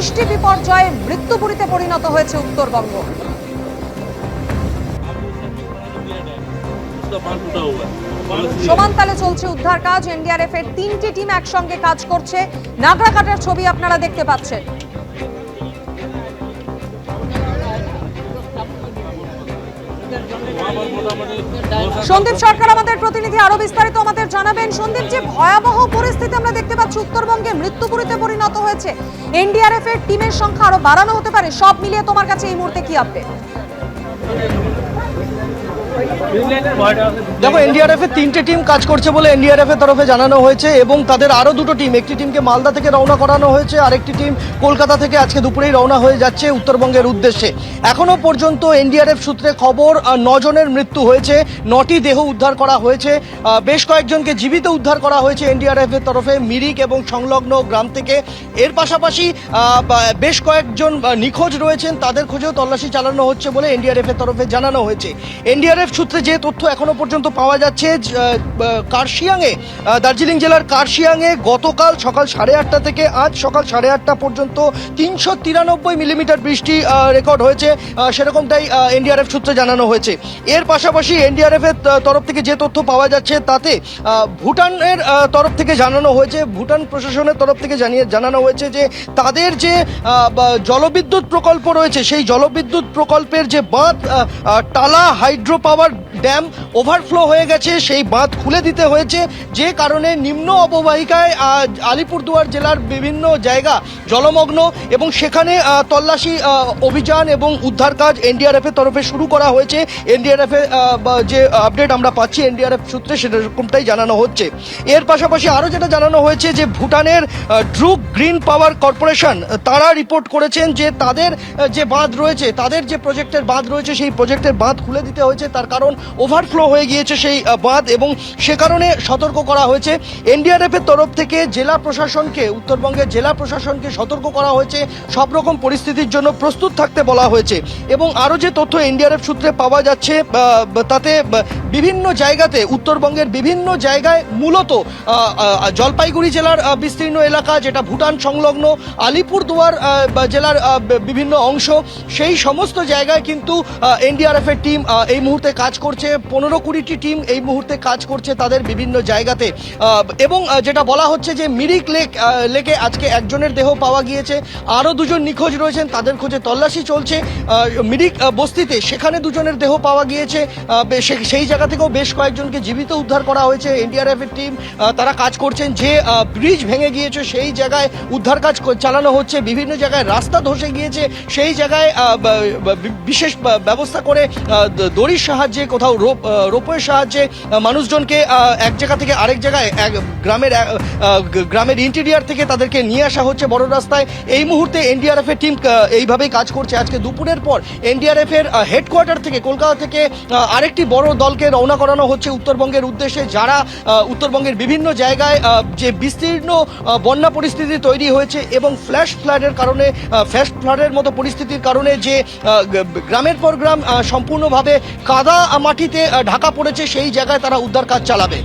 বৃষ্টি বিপর্যয়ে মৃত্যুপুরীতে পরিণত হয়েছে উত্তরবঙ্গ। সমান তালে চলছে উদ্ধার কাজ। এনডিআরএফ এর তিনটি টিম একসঙ্গে কাজ করছে। নাগরাকাটার ছবি আপনারা দেখতে পাচ্ছেন। সন্দীপ সরকার আমাদের প্রতিনিধি আরও বিস্তারিত আমাদের জানাবেন। সন্দীপ, যে ভয়াবহ পরিস্থিতি আমরা দেখতে পাচ্ছি, উত্তরবঙ্গে মৃত্যুপুরীতে পরিণত হয়েছে। এনডিআরএফ এর টিমের সংখ্যা আরও বাড়ানো হতে পারে। সব মিলিয়ে তোমার কাছে এই মুহূর্তে কি আপডেট দেখো এনডিআরএফ এর তিনটে টিম কাজ করছে বলে এনডিআরএফ এর তরফে জানানো হয়েছে এবং তাদের আরও দুটো টিম একটি টিমকে মালদা থেকে রওনা করানো হয়েছে, আরেকটি টিম কলকাতা থেকে আজকে দুপুরেই রওনা হয়ে যাচ্ছে উত্তরবঙ্গের উদ্দেশ্যে। এখনও পর্যন্ত এনডিআরএফ সূত্রে খবর নজনের মৃত্যু হয়েছে, নটি দেহ উদ্ধার করা হয়েছে বেশ কয়েকজনকে জীবিত উদ্ধার করা হয়েছে এনডিআরএফ এর তরফে, মিরিক এবং সংলগ্ন গ্রাম থেকে। এর পাশাপাশি বেশ কয়েকজন নিখোঁজ রয়েছেন, তাদের খোঁজেও তল্লাশি চালানো হচ্ছে বলে এনডিআরএফ এর তরফে জানানো হয়েছে। এনডিআরএফ সূত্রে যে তথ্য এখনও পর্যন্ত পাওয়া যাচ্ছে কার্শিয়াংয়ে দার্জিলিং জেলার কার্শিয়াংয়ে গতকাল সকাল সাড়ে আটটা থেকে আজ সকাল সাড়ে আটটা পর্যন্ত তিনশো তিরানব্বই মিলিমিটার বৃষ্টি রেকর্ড হয়েছে। সেরকমটাই এনডিআরএফ সূত্রে জানানো হয়েছে। এর পাশাপাশি এনডিআরএফ এর তরফ থেকে যে তথ্য পাওয়া যাচ্ছে, তাতে ভুটানের তরফ থেকে জানানো হয়েছে, ভুটান প্রশাসনের তরফ থেকে জানিয়ে, জানানো হয়েছে যে তাদের যে জলবিদ্যুৎ প্রকল্প রয়েছে, সেই জলবিদ্যুৎ প্রকল্পের যে বাঁধ Tala hydro power dam overflow হয়ে গেছে, সেই বাঁধ খুলে দিতে হয়েছে। যে কারণে নিম্ন অববাহিকায় আলিপুরদুয়ার জেলার বিভিন্ন জায়গা জলমগ্ন এবং সেখানে তল্লাশি অভিযান এবং উদ্ধার কাজ এনডিআরএফের তরফে শুরু করা হয়েছে। এনডিআরএফ এর বা- যে আপডেট আমরা পাচ্ছি এনডিআরএফ সূত্রে সেরকমটাই জানানো হচ্ছে। এর পাশাপাশি আরও যেটা জানানো হয়েছে যে ভুটানের ড্রুক গ্রিন পাওয়ার কর্পোরেশন তারা রিপোর্ট করেছেন যে তাদের যে বাঁধ রয়েছে, তাদের যে প্রজেক্টের বাঁধ রয়েছে, সেই প্রজেক্টের বাঁধ খুলে দিতে হয়েছে। তার কারণ ওভারফ্লো হয়ে গিয়েছে সেই বাঁধ এবং সে কারণে সতর্ক করা হয়েছে। এনডিআরএফের তরফ থেকে জেলা প্রশাসনকে, উত্তরবঙ্গের জেলা প্রশাসনকে সতর্ক করা হয়েছে। সব রকম পরিস্থিতির জন্য প্রস্তুত থাকতে বলা হয়েছে এবং আরও যে তথ্য এনডিআরএফ সূত্রে পাওয়া যাচ্ছে তাতে বিভিন্ন জায়গাতে, উত্তরবঙ্গের বিভিন্ন জায়গায় মূলত জলপাইগুড়ি জেলার বিস্তীর্ণ এলাকা, যেটা ভুটান সংলগ্ন, আলিপুরদুয়ার জেলার বিভিন্ন অংশ, সেই সমস্ত জায়গায় কিন্তু এনডিআরএফের টিম এই মুহূর্তে কাজ করছে। পনেরো কুড়িটি টিম এই মুহূর্তে কাজ করছে তাদের বিভিন্ন জায়গাতে। এবং যেটা বলা হচ্ছে যে মিরিক লেক লেকে আজকে একজনের দেহ পাওয়া গিয়েছে। আরও দুজন নিখোঁজ রয়েছেন, তাদের খোঁজে তল্লাশি চলছে। মিরিক বস্তিতে সেখানে দুজনের দেহ পাওয়া গিয়েছে। সেই জায়গা থেকেও বেশ কয়েকজনকে জীবিত উদ্ধার করা হয়েছে। এনডিআরএফ এর টিম তারা কাজ করছেন যে ব্রিজ ভেঙে গিয়েছে, সেই জায়গায় উদ্ধার কাজ চালানো হচ্ছে। বিভিন্ন জায়গায় রাস্তা ধসে গিয়েছে। সেই জায়গায় বিশেষ ব্যবস্থা করে দড়ির সাহায্যে কোথাও রোপ আহ, রোপওয়ের সাহায্যে মানুষজনকে এক জায়গা থেকে আরেক জায়গায় এক গ্রামের গ্রামের ইন্টেরিয়ার থেকে তাদেরকে নিয়ে আসা হচ্ছে বড় রাস্তায়। এই মুহূর্তে এনডিআরএফের টিম এইভাবেই কাজ করছে। আজকে দুপুরের পর এনডিআরএফের হেডকোয়ার্টার থেকে কলকাতা থেকে আরেকটি বড় দলকে রওনা করানো হচ্ছে উত্তরবঙ্গের উদ্দেশ্যে যারা উত্তরবঙ্গের বিভিন্ন জায়গায় যে বিস্তীর্ণ বন্যা পরিস্থিতি তৈরি হয়েছে এবং ফ্ল্যাশ ফ্লাডের কারণে ফ্ল্যাশ ফ্লাডের মতো পরিস্থিতির কারণে যে গ্রামের পর গ্রাম সম্পূর্ণভাবে কাদা মাটিতে ঢাকা পড়েছে সেই জায়গায় তারা উদ্ধার কাজ চালাবে।